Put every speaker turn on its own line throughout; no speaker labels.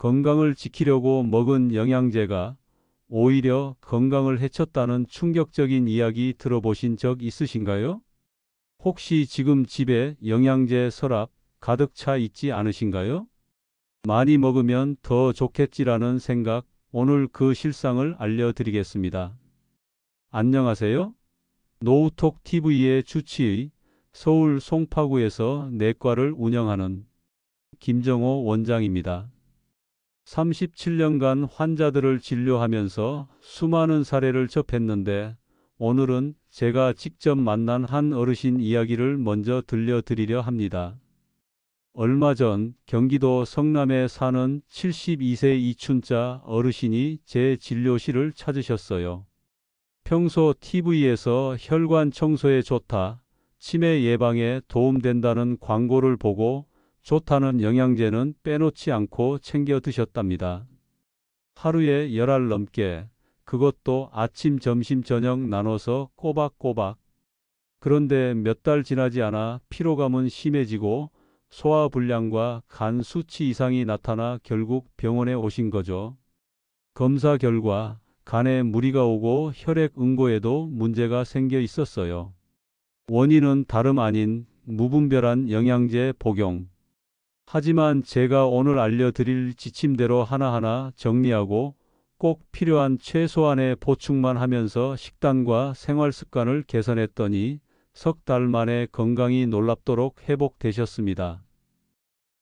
건강을 지키려고 먹은 영양제가 오히려 건강을 해쳤다는 충격적인 이야기 들어보신 적 있으신가요? 혹시 지금 집에 영양제 서랍 가득 차 있지 않으신가요? 많이 먹으면 더 좋겠지라는 생각, 오늘 그 실상을 알려드리겠습니다. 안녕하세요. 노우톡 TV의 주치의 서울 송파구에서 내과를 운영하는 김정호 원장입니다. 37년간 환자들을 진료하면서 수많은 사례를 접했는데 오늘은 제가 직접 만난 한 어르신 이야기를 먼저 들려드리려 합니다. 얼마 전 경기도 성남에 사는 72세 이춘자 어르신이 제 진료실을 찾으셨어요. 평소 TV에서 혈관 청소에 좋다, 치매 예방에 도움된다는 광고를 보고 좋다는 영양제는 빼놓지 않고 챙겨 드셨답니다. 하루에 열알 넘게 그것도 아침, 점심, 저녁 나눠서 꼬박꼬박. 그런데 몇 달 지나지 않아 피로감은 심해지고 소화불량과 간 수치 이상이 나타나 결국 병원에 오신 거죠. 검사 결과 간에 무리가 오고 혈액 응고에도 문제가 생겨 있었어요. 원인은 다름 아닌 무분별한 영양제 복용. 하지만 제가 오늘 알려드릴 지침대로 하나하나 정리하고 꼭 필요한 최소한의 보충만 하면서 식단과 생활 습관을 개선했더니 석 달 만에 건강이 놀랍도록 회복되셨습니다.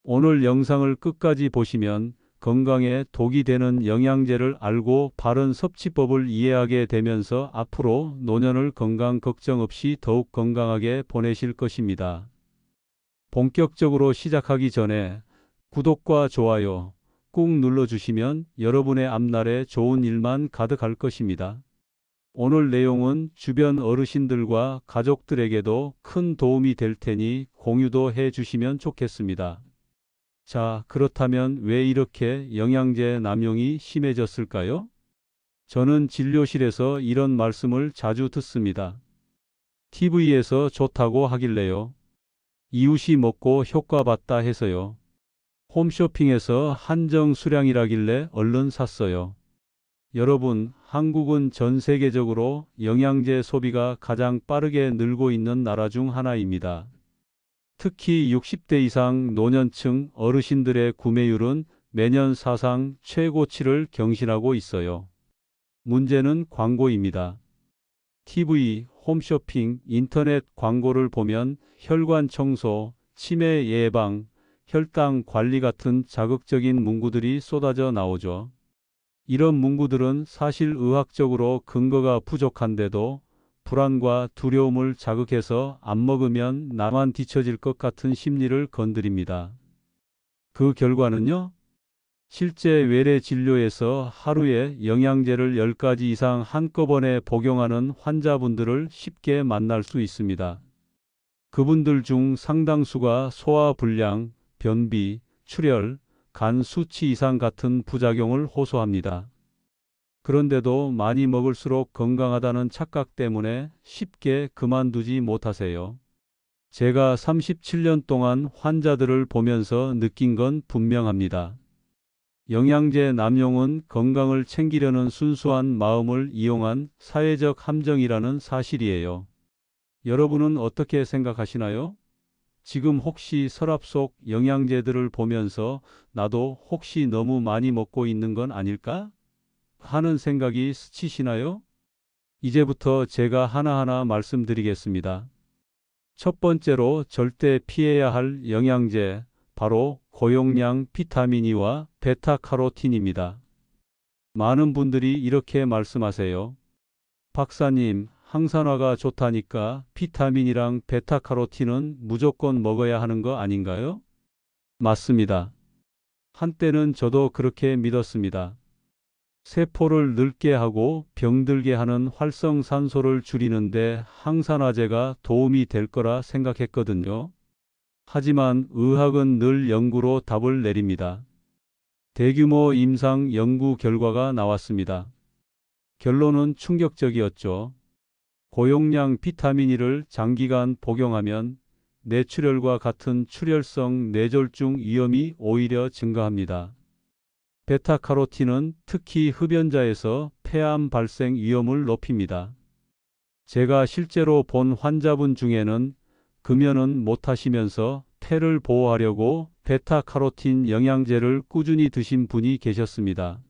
오늘 영상을 끝까지 보시면 건강에 독이 되는 영양제를 알고 바른 섭취법을 이해하게 되면서 앞으로 노년을 건강 걱정 없이 더욱 건강하게 보내실 것입니다. 본격적으로 시작하기 전에 구독과 좋아요 꾹 눌러주시면 여러분의 앞날에 좋은 일만 가득할 것입니다. 오늘 내용은 주변 어르신들과 가족들에게도 큰 도움이 될 테니 공유도 해 주시면 좋겠습니다. 자, 그렇다면 왜 이렇게 영양제 남용이 심해졌을까요? 저는 진료실에서 이런 말씀을 자주 듣습니다. TV에서 좋다고 하길래요. 이웃이 먹고 효과 봤다 해서요. 홈쇼핑에서 한정 수량이라길래 얼른 샀어요. 여러분, 한국은 전 세계적으로 영양제 소비가 가장 빠르게 늘고 있는 나라 중 하나입니다. 특히 60대 이상 노년층 어르신들의 구매율은 매년 사상 최고치를 경신하고 있어요. 문제는 광고입니다. TV, 홈쇼핑, 인터넷 광고를 보면 혈관 청소, 치매 예방, 혈당 관리 같은 자극적인 문구들이 쏟아져 나오죠. 이런 문구들은 사실 의학적으로 근거가 부족한데도 불안과 두려움을 자극해서 안 먹으면 나만 뒤처질 것 같은 심리를 건드립니다. 그 결과는요? 실제 외래 진료에서 하루에 영양제를 10가지 이상 한꺼번에 복용하는 환자분들을 쉽게 만날 수 있습니다. 그분들 중 상당수가 소화불량, 변비, 출혈, 간 수치 이상 같은 부작용을 호소합니다. 그런데도 많이 먹을수록 건강하다는 착각 때문에 쉽게 그만두지 못하세요. 제가 37년 동안 환자들을 보면서 느낀 건 분명합니다. 영양제 남용은 건강을 챙기려는 순수한 마음을 이용한 사회적 함정이라는 사실이에요. 여러분은 어떻게 생각하시나요? 지금 혹시 서랍 속 영양제들을 보면서 나도 혹시 너무 많이 먹고 있는 건 아닐까? 하는 생각이 스치시나요? 이제부터 제가 하나하나 말씀드리겠습니다. 첫 번째로 절대 피해야 할 영양제, 바로 고용량 비타민 E와 베타카로틴입니다. 많은 분들이 이렇게 말씀하세요. 박사님, 항산화가 좋다니까 비타민이랑 베타카로틴은 무조건 먹어야 하는 거 아닌가요? 맞습니다. 한때는 저도 그렇게 믿었습니다. 세포를 늙게 하고 병들게 하는 활성산소를 줄이는데 항산화제가 도움이 될 거라 생각했거든요. 하지만 의학은 늘 연구로 답을 내립니다. 대규모 임상 연구 결과가 나왔습니다. 결론은 충격적이었죠. 고용량 비타민 E를 장기간 복용하면 뇌출혈과 같은 출혈성 뇌졸중 위험이 오히려 증가합니다. 베타카로틴은 특히 흡연자에서 폐암 발생 위험을 높입니다. 제가 실제로 본 환자분 중에는 금연은 못하시면서 폐를 보호하려고 베타카로틴 영양제를 꾸준히 드신 분이 계셨습니다.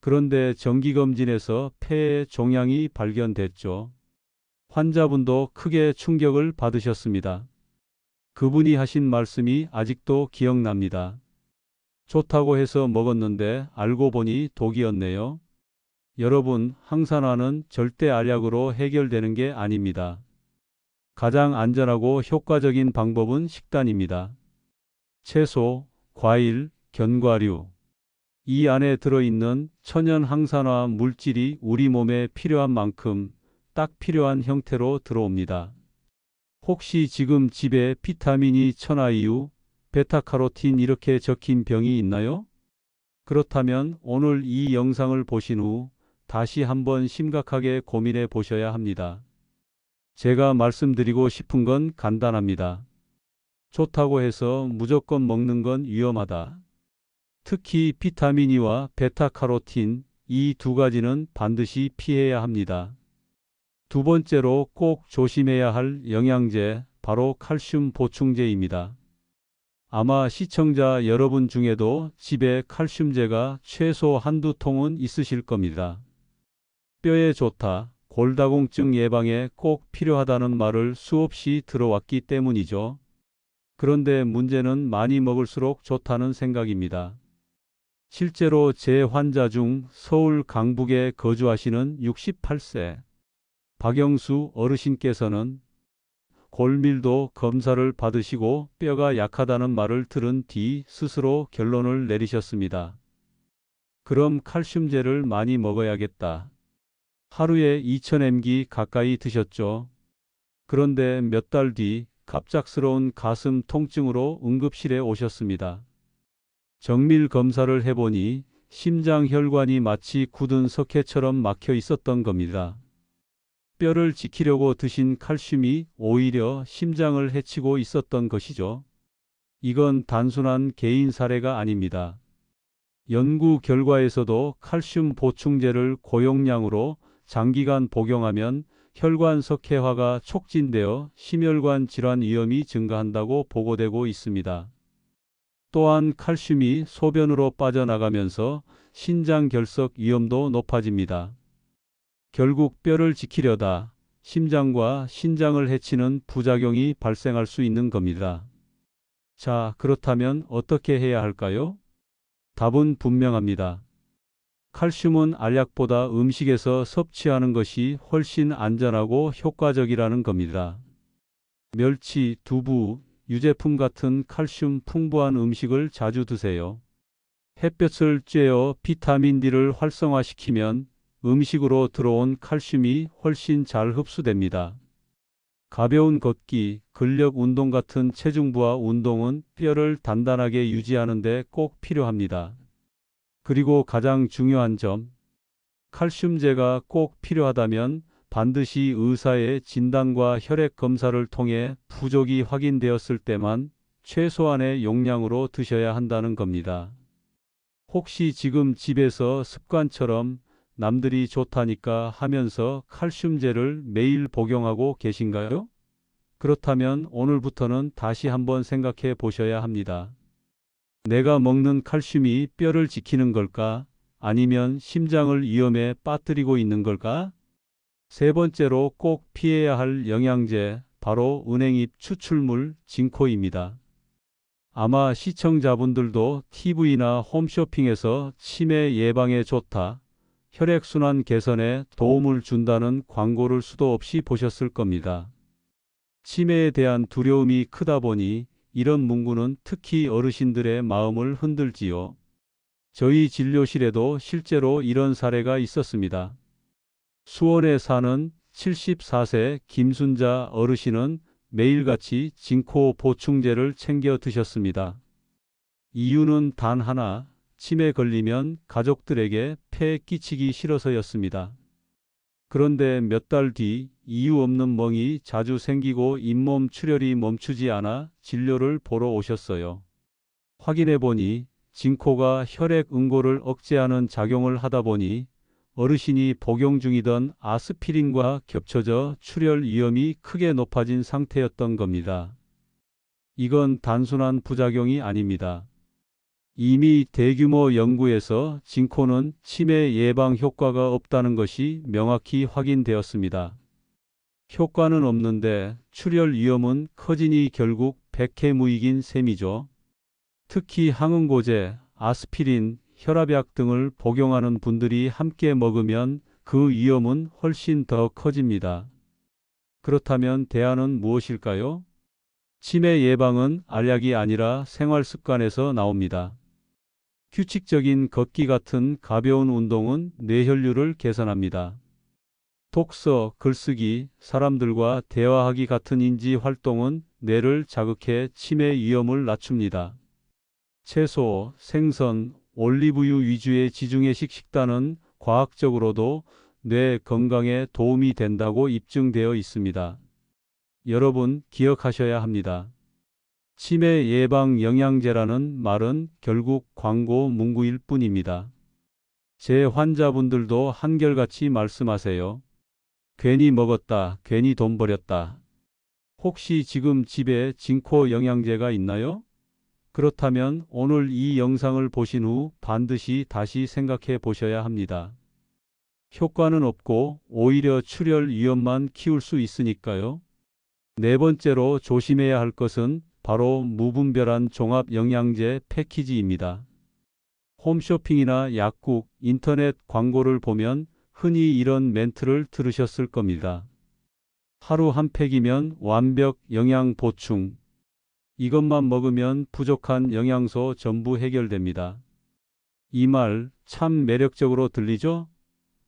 그런데 정기검진에서 폐에 종양이 발견됐죠. 환자분도 크게 충격을 받으셨습니다. 그분이 하신 말씀이 아직도 기억납니다. 좋다고 해서 먹었는데 알고 보니 독이었네요. 여러분, 항산화는 절대 알약으로 해결되는 게 아닙니다. 가장 안전하고 효과적인 방법은 식단입니다. 채소, 과일, 견과류. 이 안에 들어있는 천연 항산화 물질이 우리 몸에 필요한 만큼 딱 필요한 형태로 들어옵니다. 혹시 지금 집에 비타민이 천하이유, 베타카로틴 이렇게 적힌 병이 있나요? 그렇다면 오늘 이 영상을 보신 후 다시 한번 심각하게 고민해 보셔야 합니다. 제가 말씀드리고 싶은 건 간단합니다. 좋다고 해서 무조건 먹는 건 위험하다. 특히 비타민이와 베타카로틴 이 두 가지는 반드시 피해야 합니다. 두 번째로 꼭 조심해야 할 영양제 바로 칼슘 보충제입니다. 아마 시청자 여러분 중에도 집에 칼슘제가 최소 한두 통은 있으실 겁니다. 뼈에 좋다, 골다공증 예방에 꼭 필요하다는 말을 수없이 들어왔기 때문이죠. 그런데 문제는 많이 먹을수록 좋다는 생각입니다. 실제로 제 환자 중 서울 강북에 거주하시는 68세 박영수 어르신께서는 골밀도 검사를 받으시고 뼈가 약하다는 말을 들은 뒤 스스로 결론을 내리셨습니다. 그럼 칼슘제를 많이 먹어야겠다. 하루에 2000mg 가까이 드셨죠. 그런데 몇 달 뒤 갑작스러운 가슴 통증으로 응급실에 오셨습니다. 정밀 검사를 해보니 심장 혈관이 마치 굳은 석회처럼 막혀 있었던 겁니다. 뼈를 지키려고 드신 칼슘이 오히려 심장을 해치고 있었던 것이죠. 이건 단순한 개인 사례가 아닙니다. 연구 결과에서도 칼슘 보충제를 고용량으로 장기간 복용하면 혈관 석회화가 촉진되어 심혈관 질환 위험이 증가한다고 보고되고 있습니다. 또한 칼슘이 소변으로 빠져나가면서 신장 결석 위험도 높아집니다. 결국 뼈를 지키려다 심장과 신장을 해치는 부작용이 발생할 수 있는 겁니다. 자, 그렇다면 어떻게 해야 할까요? 답은 분명합니다. 칼슘은 알약보다 음식에서 섭취하는 것이 훨씬 안전하고 효과적이라는 겁니다. 멸치, 두부, 유제품 같은 칼슘 풍부한 음식을 자주 드세요. 햇볕을 쬐어 비타민 D를 활성화시키면 음식으로 들어온 칼슘이 훨씬 잘 흡수됩니다. 가벼운 걷기, 근력 운동 같은 체중부하 운동은 뼈를 단단하게 유지하는 데 꼭 필요합니다. 그리고 가장 중요한 점, 칼슘제가 꼭 필요하다면 반드시 의사의 진단과 혈액 검사를 통해 부족이 확인되었을 때만 최소한의 용량으로 드셔야 한다는 겁니다. 혹시 지금 집에서 습관처럼 남들이 좋다니까 하면서 칼슘제를 매일 복용하고 계신가요? 그렇다면 오늘부터는 다시 한번 생각해 보셔야 합니다. 내가 먹는 칼슘이 뼈를 지키는 걸까? 아니면 심장을 위험에 빠뜨리고 있는 걸까? 세 번째로 꼭 피해야 할 영양제, 바로 은행잎 추출물 진코입니다. 아마 시청자분들도 TV나 홈쇼핑에서 치매 예방에 좋다, 혈액순환 개선에 도움을 준다는 광고를 수도 없이 보셨을 겁니다. 치매에 대한 두려움이 크다 보니 이런 문구는 특히 어르신들의 마음을 흔들지요. 저희 진료실에도 실제로 이런 사례가 있었습니다. 수원에 사는 74세 김순자 어르신은 매일같이 진코 보충제를 챙겨 드셨습니다. 이유는 단 하나, 치매 걸리면 가족들에게 폐 끼치기 싫어서였습니다. 그런데 몇 달 뒤 이유 없는 멍이 자주 생기고 잇몸 출혈이 멈추지 않아 진료를 보러 오셨어요. 확인해 보니 진코가 혈액 응고를 억제하는 작용을 하다 보니 어르신이 복용 중이던 아스피린과 겹쳐져 출혈 위험이 크게 높아진 상태였던 겁니다. 이건 단순한 부작용이 아닙니다. 이미 대규모 연구에서 진코는 치매 예방 효과가 없다는 것이 명확히 확인되었습니다. 효과는 없는데 출혈 위험은 커지니 결국 백해무익인 셈이죠. 특히 항응고제, 아스피린, 혈압약 등을 복용하는 분들이 함께 먹으면 그 위험은 훨씬 더 커집니다. 그렇다면 대안은 무엇일까요? 치매 예방은 알약이 아니라 생활 습관에서 나옵니다. 규칙적인 걷기 같은 가벼운 운동은 뇌혈류를 개선합니다. 독서, 글쓰기, 사람들과 대화하기 같은 인지 활동은 뇌를 자극해 치매 위험을 낮춥니다. 채소, 생선, 올리브유 위주의 지중해식 식단은 과학적으로도 뇌 건강에 도움이 된다고 입증되어 있습니다. 여러분 기억하셔야 합니다. 치매 예방 영양제라는 말은 결국 광고 문구일 뿐입니다. 제 환자분들도 한결같이 말씀하세요. 괜히 먹었다, 괜히 돈 버렸다. 혹시 지금 집에 진코 영양제가 있나요? 그렇다면 오늘 이 영상을 보신 후 반드시 다시 생각해 보셔야 합니다. 효과는 없고 오히려 출혈 위험만 키울 수 있으니까요. 네 번째로 조심해야 할 것은 바로 무분별한 종합 영양제 패키지입니다. 홈쇼핑이나 약국, 인터넷 광고를 보면 흔히 이런 멘트를 들으셨을 겁니다. 하루 한 팩이면 완벽 영양 보충. 이것만 먹으면 부족한 영양소 전부 해결됩니다. 이 말 참 매력적으로 들리죠?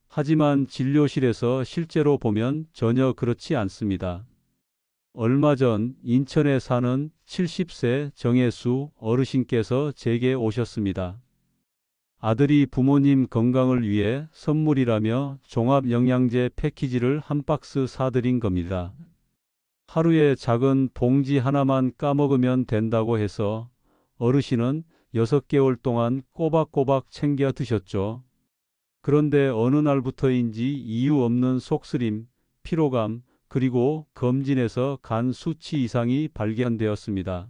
하지만 진료실에서 실제로 보면 전혀 그렇지 않습니다. 얼마 전 인천에 사는 70세 정혜수 어르신께서 제게 오셨습니다. 아들이 부모님 건강을 위해 선물이라며 종합 영양제 패키지를 한 박스 사드린 겁니다. 하루에 작은 봉지 하나만 까먹으면 된다고 해서 어르신은 6개월 동안 꼬박꼬박 챙겨 드셨죠. 그런데 어느 날부터인지 이유 없는 속쓰림, 피로감, 그리고 검진에서 간 수치 이상이 발견되었습니다.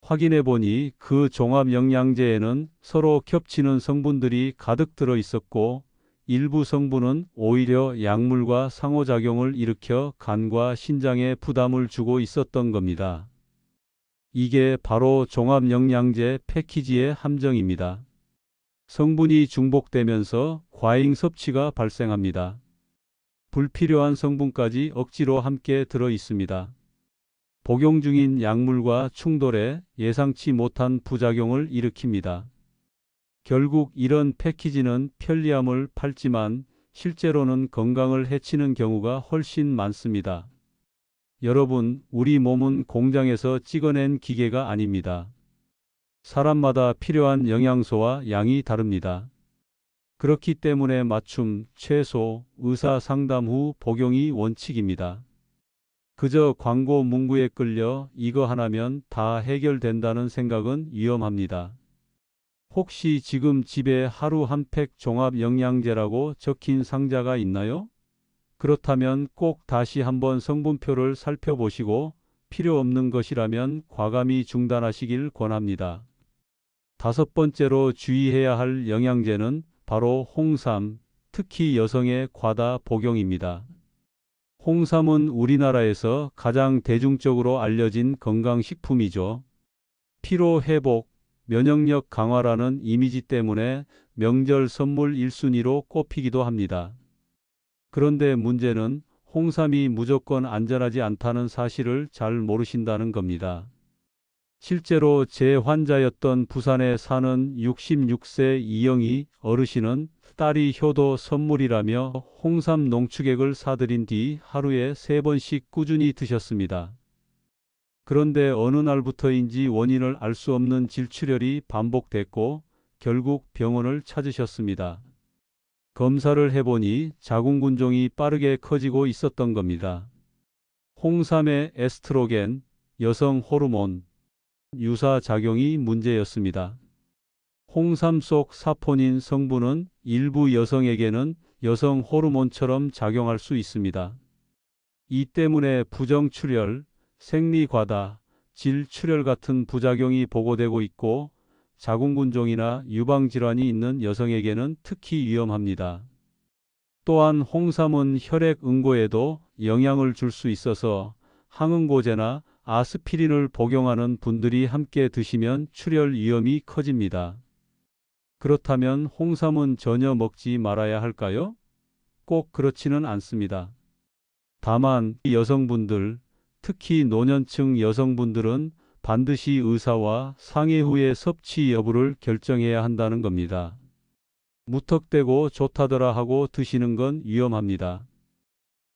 확인해 보니 그 종합 영양제에는 서로 겹치는 성분들이 가득 들어 있었고 일부 성분은 오히려 약물과 상호작용을 일으켜 간과 신장에 부담을 주고 있었던 겁니다. 이게 바로 종합 영양제 패키지의 함정입니다. 성분이 중복되면서 과잉 섭취가 발생합니다. 불필요한 성분까지 억지로 함께 들어 있습니다. 복용 중인 약물과 충돌해 예상치 못한 부작용을 일으킵니다. 결국 이런 패키지는 편리함을 팔지만 실제로는 건강을 해치는 경우가 훨씬 많습니다. 여러분, 우리 몸은 공장에서 찍어낸 기계가 아닙니다. 사람마다 필요한 영양소와 양이 다릅니다. 그렇기 때문에 맞춤, 최소, 의사 상담 후 복용이 원칙입니다. 그저 광고 문구에 끌려 이거 하나면 다 해결된다는 생각은 위험합니다. 혹시 지금 집에 하루 한 팩 종합 영양제라고 적힌 상자가 있나요? 그렇다면 꼭 다시 한번 성분표를 살펴보시고 필요 없는 것이라면 과감히 중단하시길 권합니다. 다섯 번째로 주의해야 할 영양제는 바로 홍삼, 특히 여성의 과다 복용입니다. 홍삼은 우리나라에서 가장 대중적으로 알려진 건강식품이죠. 피로 회복, 면역력 강화라는 이미지 때문에 명절 선물 1순위로 꼽히기도 합니다. 그런데 문제는 홍삼이 무조건 안전하지 않다는 사실을 잘 모르신다는 겁니다. 실제로 제 환자였던 부산에 사는 66세 이영희 어르신은 딸이 효도 선물이라며 홍삼 농축액을 사들인 뒤 하루에 3번씩 꾸준히 드셨습니다. 그런데 어느 날부터인지 원인을 알 수 없는 질출혈이 반복됐고 결국 병원을 찾으셨습니다. 검사를 해보니 자궁근종이 빠르게 커지고 있었던 겁니다. 홍삼의 에스트로겐, 여성 호르몬, 유사 작용이 문제였습니다. 홍삼 속 사포닌 성분은 일부 여성에게는 여성 호르몬처럼 작용할 수 있습니다. 이 때문에 부정출혈, 생리과다, 질출혈 같은 부작용이 보고되고 있고 자궁근종이나 유방질환이 있는 여성에게는 특히 위험합니다. 또한 홍삼은 혈액 응고에도 영향을 줄 수 있어서 항응고제나 아스피린을 복용하는 분들이 함께 드시면 출혈 위험이 커집니다. 그렇다면 홍삼은 전혀 먹지 말아야 할까요? 꼭 그렇지는 않습니다. 다만 여성분들, 특히 노년층 여성분들은 반드시 의사와 상의 후에 섭취 여부를 결정해야 한다는 겁니다. 무턱대고 좋다더라 하고 드시는 건 위험합니다.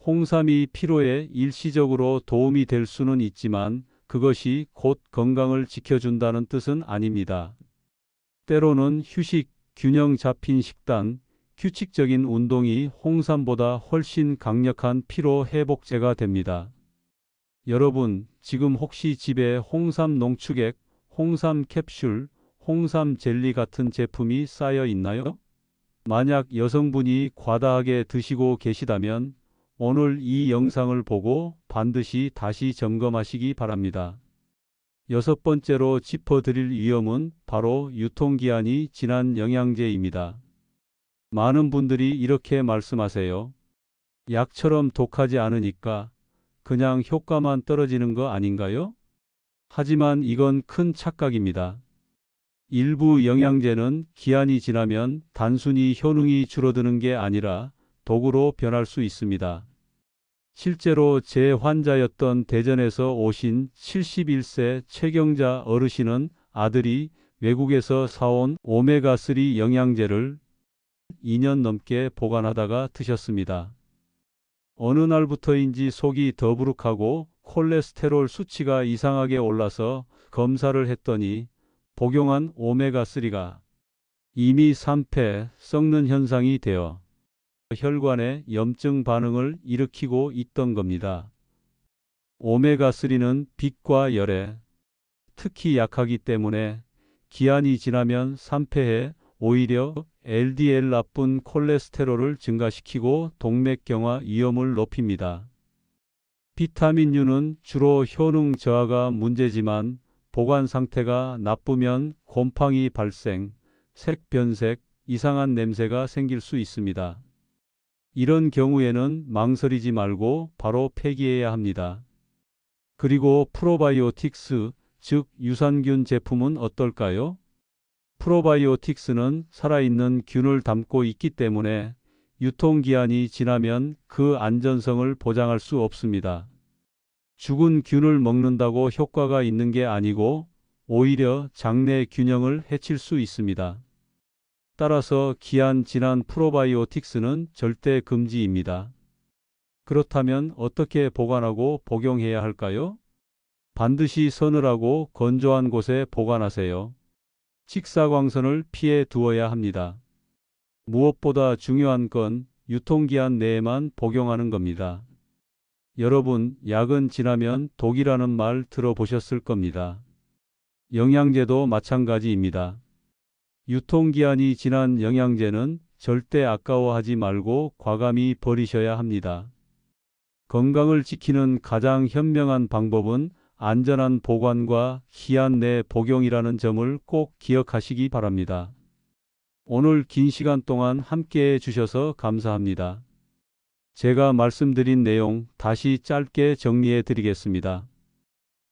홍삼이 피로에 일시적으로 도움이 될 수는 있지만 그것이 곧 건강을 지켜준다는 뜻은 아닙니다. 때로는 휴식, 균형 잡힌 식단, 규칙적인 운동이 홍삼보다 훨씬 강력한 피로 회복제가 됩니다. 여러분, 지금 혹시 집에 홍삼 농축액, 홍삼 캡슐, 홍삼 젤리 같은 제품이 쌓여 있나요? 만약 여성분이 과다하게 드시고 계시다면 오늘 이 영상을 보고 반드시 다시 점검하시기 바랍니다. 여섯 번째로 짚어드릴 위험은 바로 유통기한이 지난 영양제입니다. 많은 분들이 이렇게 말씀하세요. 약처럼 독하지 않으니까 그냥 효과만 떨어지는 거 아닌가요? 하지만 이건 큰 착각입니다. 일부 영양제는 기한이 지나면 단순히 효능이 줄어드는 게 아니라 독으로 변할 수 있습니다. 실제로 제 환자였던 대전에서 오신 71세 최경자 어르신은 아들이 외국에서 사온 오메가3 영양제를 2년 넘게 보관하다가 드셨습니다. 어느 날부터인지 속이 더부룩하고 콜레스테롤 수치가 이상하게 올라서 검사를 했더니 복용한 오메가3가 이미 3패 썩는 현상이 되어 혈관에 염증 반응을 일으키고 있던 겁니다. 오메가3는 빛과 열에 특히 약하기 때문에 기한이 지나면 3패해 오히려 LDL 나쁜 콜레스테롤을 증가시키고 동맥경화 위험을 높입니다. 비타민 U는 주로 효능 저하가 문제지만 보관 상태가 나쁘면 곰팡이 발생, 색 변색, 이상한 냄새가 생길 수 있습니다. 이런 경우에는 망설이지 말고 바로 폐기해야 합니다. 그리고 프로바이오틱스, 즉 유산균 제품은 어떨까요? 프로바이오틱스는 살아있는 균을 담고 있기 때문에 유통기한이 지나면 그 안전성을 보장할 수 없습니다. 죽은 균을 먹는다고 효과가 있는 게 아니고 오히려 장내 균형을 해칠 수 있습니다. 따라서 기한 지난 프로바이오틱스는 절대 금지입니다. 그렇다면 어떻게 보관하고 복용해야 할까요? 반드시 서늘하고 건조한 곳에 보관하세요. 직사광선을 피해 두어야 합니다. 무엇보다 중요한 건 유통기한 내에만 복용하는 겁니다. 여러분, 약은 지나면 독이라는 말 들어보셨을 겁니다. 영양제도 마찬가지입니다. 유통기한이 지난 영양제는 절대 아까워하지 말고 과감히 버리셔야 합니다. 건강을 지키는 가장 현명한 방법은 안전한 보관과 기한 내 복용이라는 점을 꼭 기억하시기 바랍니다. 오늘 긴 시간 동안 함께 해 주셔서 감사합니다. 제가 말씀드린 내용 다시 짧게 정리해 드리겠습니다.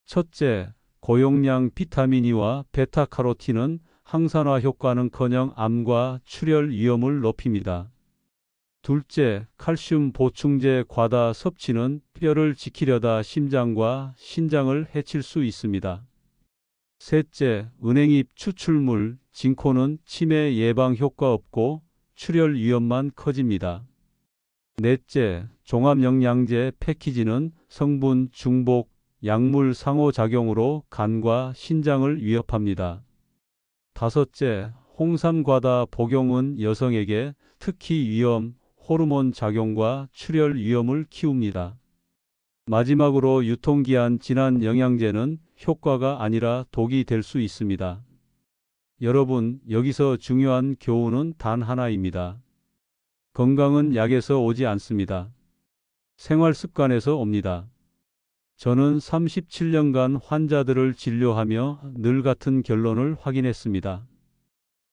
첫째, 고용량 비타민 E와 베타카로틴은 항산화 효과는커녕 암과 출혈 위험을 높입니다. 둘째, 칼슘 보충제 과다 섭취는 뼈를 지키려다 심장과 신장을 해칠 수 있습니다. 셋째, 은행잎 추출물, 진코는 치매 예방 효과 없고 출혈 위험만 커집니다. 넷째, 종합영양제 패키지는 성분 중복, 약물 상호작용으로 간과 신장을 위협합니다. 다섯째, 홍삼 과다 복용은 여성에게 특히 위험, 호르몬 작용과 출혈 위험을 키웁니다. 마지막으로 유통기한 지난 영양제는 효과가 아니라 독이 될 수 있습니다. 여러분, 여기서 중요한 교훈은 단 하나입니다. 건강은 약에서 오지 않습니다. 생활 습관에서 옵니다. 저는 37년간 환자들을 진료하며 늘 같은 결론을 확인했습니다.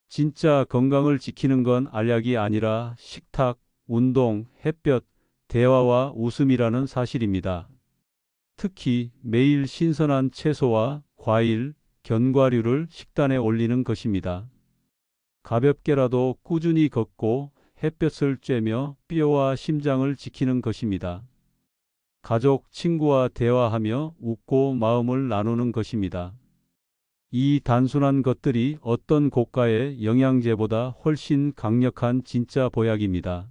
진짜 건강을 지키는 건 알약이 아니라 식탁, 운동, 햇볕, 대화와 웃음이라는 사실입니다. 특히 매일 신선한 채소와 과일, 견과류를 식단에 올리는 것입니다. 가볍게라도 꾸준히 걷고 햇볕을 쬐며 뼈와 심장을 지키는 것입니다. 가족, 친구와 대화하며 웃고 마음을 나누는 것입니다. 이 단순한 것들이 어떤 고가의 영양제보다 훨씬 강력한 진짜 보약입니다.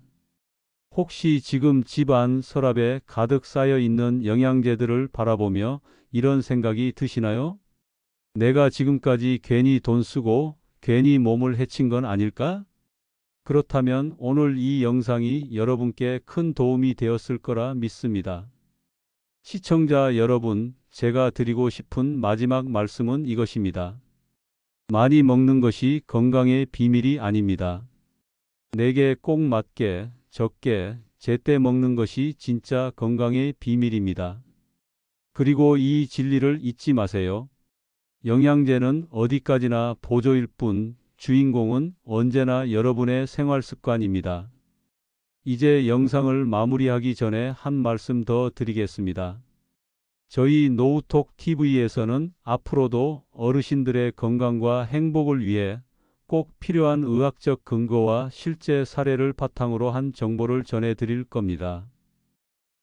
혹시 지금 집안 서랍에 가득 쌓여 있는 영양제들을 바라보며 이런 생각이 드시나요? 내가 지금까지 괜히 돈 쓰고 괜히 몸을 해친 건 아닐까? 그렇다면 오늘 이 영상이 여러분께 큰 도움이 되었을 거라 믿습니다. 시청자 여러분, 제가 드리고 싶은 마지막 말씀은 이것입니다. 많이 먹는 것이 건강의 비밀이 아닙니다. 내게 꼭 맞게, 적게, 제때 먹는 것이 진짜 건강의 비밀입니다. 그리고 이 진리를 잊지 마세요. 영양제는 어디까지나 보조일 뿐, 주인공은 언제나 여러분의 생활 습관입니다. 이제 영상을 마무리하기 전에 한 말씀 더 드리겠습니다. 저희 노우톡 TV에서는 앞으로도 어르신들의 건강과 행복을 위해 꼭 필요한 의학적 근거와 실제 사례를 바탕으로 한 정보를 전해드릴 겁니다.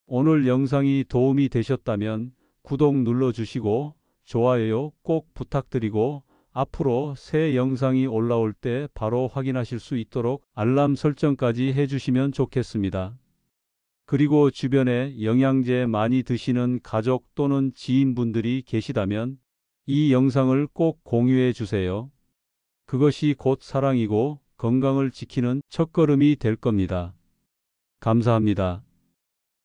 오늘 영상이 도움이 되셨다면 구독 눌러주시고 좋아요 꼭 부탁드리고 앞으로 새 영상이 올라올 때 바로 확인하실 수 있도록 알람 설정까지 해주시면 좋겠습니다. 그리고 주변에 영양제 많이 드시는 가족 또는 지인분들이 계시다면 이 영상을 꼭 공유해 주세요. 그것이 곧 사랑이고 건강을 지키는 첫걸음이 될 겁니다. 감사합니다.